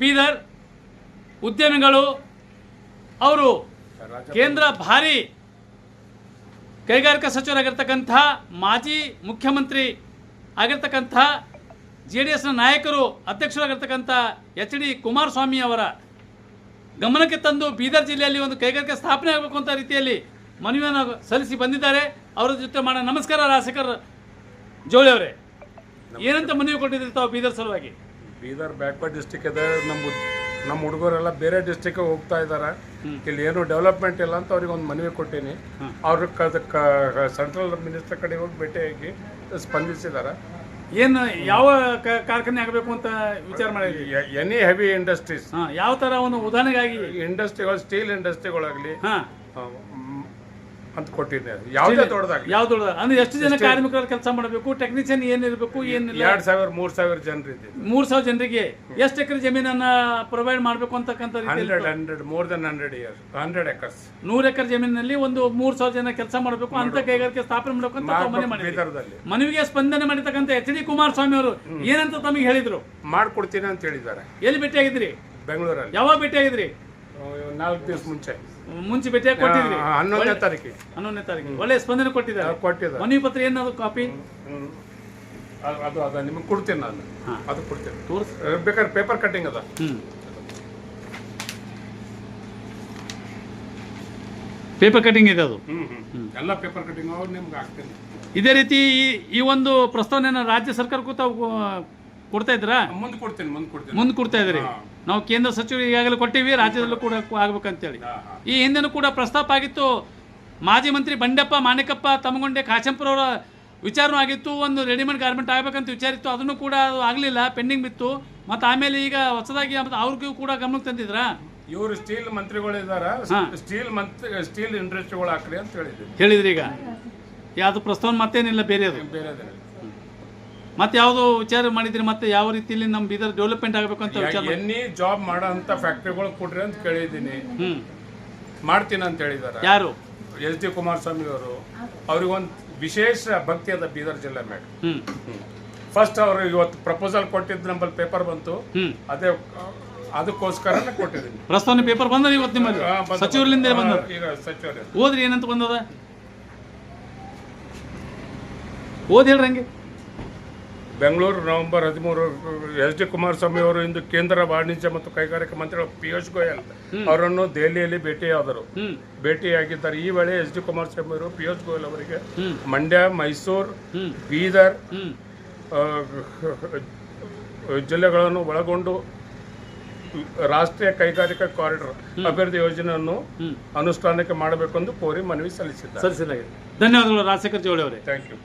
ಬೀದರ್ ಉದ್ಯಮಿಗಳು, ಅವರು ಕೇಂದ್ರ ಭಾರಿ ಕೈಗಾರಿಕಾ ಸಚಿವರಾಗಿರ್ತಕ್ಕಂಥ ಮಾಜಿ ಮುಖ್ಯಮಂತ್ರಿ ಆಗಿರ್ತಕ್ಕಂಥ ಜೆ ಡಿ ಎಸ್ನ ನಾಯಕರು ಅಧ್ಯಕ್ಷರಾಗಿರ್ತಕ್ಕಂಥ ಎಚ್ ಡಿ ಕುಮಾರಸ್ವಾಮಿ ಅವರ ಗಮನಕ್ಕೆ ತಂದು ಬೀದರ್ ಜಿಲ್ಲೆಯಲ್ಲಿ ಒಂದು ಕೈಗಾರಿಕೆ ಸ್ಥಾಪನೆ ಆಗಬೇಕು ಅಂತ ರೀತಿಯಲ್ಲಿ ಮನವಿಯನ್ನು ಸಲ್ಲಿಸಿ ಬಂದಿದ್ದಾರೆ. ಅವರ ಜೊತೆ ಮಾಡೋಣ. ನಮಸ್ಕಾರ ರಾಜಶೇಖರ್ ಜೋಳಿ ಅವರೇ. ಏನಂತ ಮನವಿ ಕೊಟ್ಟಿದ್ದೀರಿ ತಾವು ಬೀದರ್ ಸಲುವಾಗಿ? ಬೀದರ್ ಬ್ಯಾಕ್ವರ್ಡ್ ಡಿಸ್ಟಿಕ್ ಇದೆ ನಮ್ಮ ನಮ್ಮ ಹುಡುಗರೆಲ್ಲ ಬೇರೆ ಡಿಸ್ಟಿಕ್ಗೆ ಹೋಗ್ತಾ ಇದ್ದಾರೆ ಇಲ್ಲಿ ಏನು ಡೆವಲಪ್ಮೆಂಟ್ ಇಲ್ಲ ಅಂತ ಅವ್ರಿಗೆ ಒಂದು ಮನವಿ ಕೊಟ್ಟೀನಿ. ಅವ್ರ ಸೆಂಟ್ರಲ್ ಮಿನಿಸ್ಟರ್ ಕಡೆ ಹೋಗಿ ಭೇಟಿಯಾಗಿ ಸ್ಪಂದಿಸಿದ್ದಾರೆ ಏನು ಯಾವ ಕಾರ್ಖಾನೆ ಆಗಬೇಕು ಅಂತ ವಿಚಾರ ಮಾಡಿದ್ರಿ? ಎನಿ ಹೆವಿ ಇಂಡಸ್ಟ್ರೀಸ್ ಹಾ ಯಾವ ತರ ಒಂದು ಉದಾಹರಣೆಗಾಗಿ? ಇಂಡಸ್ಟ್ರಿಗಳು ಸ್ಟೀಲ್ ಇಂಡಸ್ಟ್ರಿಗಳಾಗಲಿ ಹಾ ಅಂತ ಕೊಟ್ಟಿದ್ದೆ ಯಾವುದೇ ದೊಡ್ಡದಾಗಲಿ. ಯಾವ್ದು ಅಂದ್ರೆ ಎಷ್ಟು ಜನ ಕಾರ್ಮಿಕರ ಕೆಲಸ ಮಾಡಬೇಕು ಟೆಕ್ನಿಷಿಯನ್ ಏನಿರಬೇಕು ಏನಿಲ್ಲ. ಎರಡು ಸಾವಿರ ಮೂರು ಸಾವಿರ ಜನರಿದೆ ಮೂರ್ ಸಾವಿರ ಜನರಿಗೆ ಎಷ್ಟು ಎಕರೆ ಜಮೀನನ್ನ ಪ್ರೊವೈಡ್ ಮಾಡಬೇಕು ಅಂತಕ್ಕಂಥ hundred hundred more than hundred years hundred acres. ನೂರು ಎಕರೆ ಜಮೀನಿನಲ್ಲಿ ಒಂದು ಮೂರ್ ಸಾವಿರ ಜನ ಕೆಲಸ ಮಾಡಬೇಕು ಅಂತ ಕೈಗಾರಿಕೆ ಸ್ಥಾಪನೆ ಮಾಡಬೇಕು ಅಂತ ಮನೆ ಮಾಡಿದ್ರಿ ಬೀದರ್ದಲ್ಲಿ. ಮನವಿಗೆ ಸ್ಪಂದನೆ ಮಾಡಿರ್ತಕ್ಕಂಥ ಎಚ್ ಡಿ ಕುಮಾರಸ್ವಾಮಿ ಅವರು ಏನಂತ ತಮಗೆ ಹೇಳಿದ್ರು? ಮಾಡ್ಕೊಡ್ತೀನಿ ಅಂತ ಹೇಳಿದ್ದಾರೆ. ಎಲ್ಲಿ ಭೇಟಿಯಾಗಿದ್ರಿ? ಬೆಂಗಳೂರಲ್ಲಿ. ಯಾವಾಗ ಭೇಟಿಯಾಗಿದ್ರಿ? ನಾಲ್ಕು ದಿವಸ ಮುಂಚೆ. ಮುಂಚೆ ಭೇಟಿಯಾಗಿ ಕೊಟ್ಟಿದ್ರಿ? ಹನ್ನೊಂದನೇ ತಾರೀಕಿಗೆ. ಹನ್ನೊಂದನೇ ತಾರೀಕು ಒಳ್ಳೆ ಸ್ಪಂದನೆ ಕೊಟ್ಟಿದ್ದಾರೆ. ಕೊಟ್ಟಿದ್ದಾರೆ. ಮನವಿ ಪತ್ರ ಏನಾದ್ರು ಕಾಪಿ? ಅದು- ಅದು ಅದ ನಿಮಗೆ ಕೊಡ್ತೀನಿ ನಾನು. ಅದು ಕೊಡ್ತೀನಿ. ತೋರಿಸ್. ಬೇಕಾದ್ರೆ ಪೇಪರ್ ಕಟ್ಟಿಂಗ್ ಅದ. ಹ್ಮ್. ಪೇಪರ್ ಕಟಿಂಗ್ ಇದೆ ಅದು? ಹ್ಮ್ ಹ್ಮ್. ಎಲ್ಲ ಪೇಪರ್ ಕಟ್ಟಿಂಗ್ ಅವ್ರು ನಿಮ್ಗೆ ಹಾಕ್ತೀನಿ. ಇದೇ ರೀತಿ ಈ- ಈ ಒಂದು ಪ್ರಸ್ತಾವನೆಯನ್ನು ರಾಜ್ಯ ಸರ್ಕಾರಕ್ಕೂ ತಾವು ಕೊಡ್ತಾ ಇದ್ರಾ ಮುಂದೆ ಕೊಡ್ತೀನಿ ಮುಂದೆ ಕೊಡ್ತೀನಿ. ಮುಂದೆ ಕೊಡ್ತಾ ಇದ್ರಿ ನಾವು ಕೇಂದ್ರ ಸಚಿವರು ಈಗಾಗಲೇ ಕೊಟ್ಟಿವಿ ರಾಜ್ಯದಲ್ಲೂ ಕೂಡ ಆಗ್ಬೇಕಂತೇಳಿ. ಈ ಹಿಂದೆನೂ ಕೂಡ ಪ್ರಸ್ತಾಪ ಆಗಿತ್ತು. ಮಾಜಿ ಮಂತ್ರಿ ಬಂಡೆಪ್ಪ ಮಾಣಿಕಪ್ಪ ತಮಗೊಂಡೆ ಕಾಶೆಂಪುರ ಅವರ ವಿಚಾರನೂ ಆಗಿತ್ತು. ಒಂದು ರೆಡಿಮೇಡ್ ಗಾರ್ಮೆಂಟ್ ಆಗಬೇಕಂತ ವಿಚಾರಿತ್ತು ಅದನ್ನು ಕೂಡ ಅದು ಆಗಲಿಲ್ಲ ಪೆಂಡಿಂಗ್ ಬಿತ್ತು. ಮತ್ತು ಆಮೇಲೆ ಈಗ ಹೊಸದಾಗಿ ಮತ್ತು ಅವ್ರಿಗೂ ಕೂಡ ಗಮನಕ್ಕೆ ತಂದಿದ್ರಾ? ಇವರು ಸ್ಟೀಲ್ ಮಂತ್ರಿಗಳು ಇದಾರ. ಸ್ಟೀಲ್ ಮಂತ್ರಿ ಸ್ಟೀಲ್ ಇಂಡಸ್ಟ್ರಿಗಳು ಹಾಕ್ರಿ ಅಂತ ಹೇಳಿದ್ರು ಹೇಳಿದ್ರಿ ಈಗ. ಯಾವುದು ಪ್ರಸ್ತಾವನೆ ಮತ್ತೇನಿಲ್ಲ ಬೇರೆ ಅದು ಬೇರೆದೇನಿಲ್ಲ ಮತ್ತೆ ಯಾವ್ದು ವಿಚಾರ ಮಾಡಿದ್ರಿ ಮತ್ತೆ ಯಾವ ರೀತಿಯಲ್ಲಿ ನಮ್ಮ ಬೀದರ್ ಡೆವಲಪ್ಮೆಂಟ್ ಆಗಬೇಕು ಅಂತ ವಿಚಾರ ಮಾಡಿ- ಎನ್ನಿ ಜಾಬ್ ಮಾಡೋ ಅಂತ ಫ್ಯಾಕ್ಟ್ರಿಗಳು ಕೊಡ್ರಿ ಅಂತ ಕೇಳಿದೀನಿ ಹ್ಮ್. ಮಾಡ್ತೀನಿ ಅಂತ ಹೇಳಿದಾರೆ. ಯಾರು? ಎಸ್ ಡಿ ಕುಮಾರಸ್ವಾಮಿ ಅವರು. ಅವ್ರಿಗೊಂದು ವಿಶೇಷ ಭಕ್ತಿ ಅದ ಬೀದರ್ ಜಿಲ್ಲೆ ಮೇಲೆ ಹ್ಮ್. ಫಸ್ಟ್ ಅವರು ಇವತ್ತು ಪ್ರಪೋಸಲ್ ಕೊಟ್ಟಿದ್ದು ನಮ್ಮಲ್ಲಿ ಪೇಪರ್ ಬಂತು. ಹ್ಮ್. ಅದೇ ಅದಕ್ಕೋಸ್ಕರ ಕೊಟ್ಟಿದ್ದೀನಿ. ಪ್ರಸ್ತಾವನೆ ಪೇಪರ್ ಬಂದದ ಇವತ್ತು ನಿಮ್ಮಲ್ಲಿ? ಆ, ಬಂತು, ಸಚಿವರಿಂದ. ಬಂದದ? ಆ, ಈಗ ಸಚಿವರು. ಓದ್ರಿ ಏನಂತ ಬಂದದ? ಓದ್ ಹೇಳ್ರಿ ಹಂಗೆ. ಬೆಂಗಳೂರು ನವೆಂಬರ್ ಹದಿಮೂರು ಎಸ್ ಡಿ ಕುಮಾರಸ್ವಾಮಿ ಅವರು ಇಂದು ಕೇಂದ್ರ ವಾಣಿಜ್ಯ ಮತ್ತು ಕೈಗಾರಿಕಾ ಮಂತ್ರಿ ಪಿಯೂಷ್ ಗೋಯಲ್ ಅವರನ್ನು ದೆಹಲಿಯಲ್ಲಿ ಭೇಟಿಯಾದರು. ಭೇಟಿಯಾಗಿದ್ದಾರೆ. ಈ ವೇಳೆ ಎಸ್ ಡಿ ಕುಮಾರಸ್ವಾಮಿ ಅವರು ಪಿಯೂಷ್ ಗೋಯಲ್ ಅವರಿಗೆ ಮಂಡ್ಯ ಮೈಸೂರು ಬೀದರ್ ಜಿಲ್ಲೆಗಳನ್ನು ಒಳಗೊಂಡು ರಾಷ್ಟ್ರೀಯ ಕೈಗಾರಿಕಾ ಕಾರಿಡಾರ್ ಅಭಿವೃದ್ಧಿ ಯೋಜನೆಯನ್ನು ಅನುಷ್ಠಾನಕ್ಕೆ ಮಾಡಬೇಕೆಂದು ಕೋರಿ ಮನವಿ ಸಲ್ಲಿಸಿದ್ದಾರೆ. ಸಲ್ಲಿಸಲಾಗಿದೆ ಧನ್ಯವಾದಗಳು ರಾಜಶೇಖರ್ ಜೋಳಿ ಅವರೇ. Thank you.